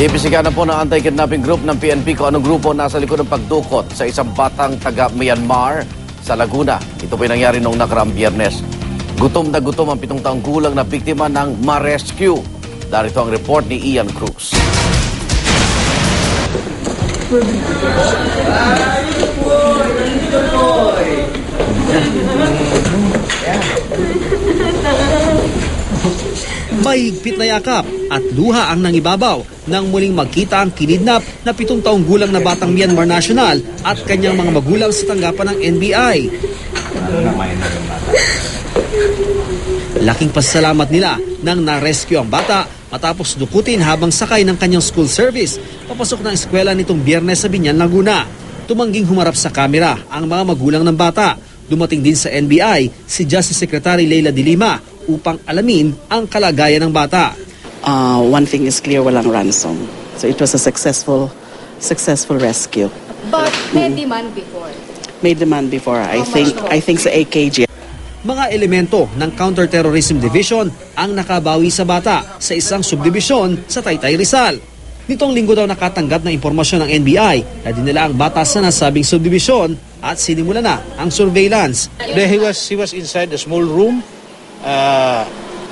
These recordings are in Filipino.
Inibisigan na po ng anti-kidnapping group ng PNP kung anong grupo nasa likod ng pagdukot sa isang batang taga Myanmar sa Laguna. Ito po nangyari noong nakaraang biyernes. Gutom na gutom ang pitong taong gulang na biktima ng ma-rescue. Darito ang report ni Ian Cruz. Mahigpit na yakap at luha ang nangibabaw nang muling magkita ang kinidnap na pitong taong gulang na batang Myanmar national at kanyang mga magulang sa tanggapan ng NBI. Laking pasalamat nila nang na-rescue ang bata matapos dukutin habang sakay ng kanyang school service papasok ng eskwela nitong biyernes sa Binyan, Laguna. Tumangging humarap sa kamera ang mga magulang ng bata. Dumating din sa NBI si Justice Secretary Leila de Lima upang alamin ang kalagayan ng bata. uh, one thing is clear, walang ransom. So it was a successful, successful rescue. But may demand before. Made demand before. I think, I think sa AKG. Mga elemento ng Counterterrorism Division ang nakabawi sa bata sa isang subdibisyon sa Taytay Rizal. Nitong linggo daw nakatanggap ng impormasyon ng NBI na dinala ang bata sa nasabing subdibisyon at sinimula na ang surveillance. There he was, he was inside a small room. Uh,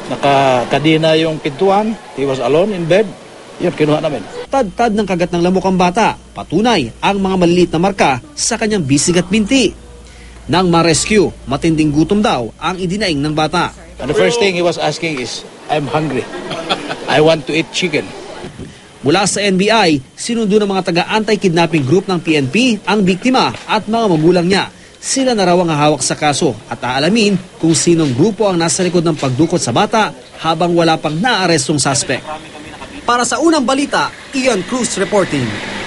nakakadina yung pintuan. He was alone in bed. Yun, kinuha namin. Tad-tad ng kagat ng lamok ang bata, patunay ang mga maliliit na marka sa kanyang bisig at binti. Nang ma-rescue, matinding gutom daw ang idinaing ng bata. And the first thing he was asking is, I'm hungry. I want to eat chicken. Mula sa NBI, sinundo ng mga taga-anti-kidnapping group ng PNP ang biktima at mga magulang niya. Sila na raw ang hawak sa kaso at aalamin kung sinong grupo ang nasa likod ng pagdukot sa bata habang wala pang naarestong suspect. Para sa unang balita, Ian Cruz reporting.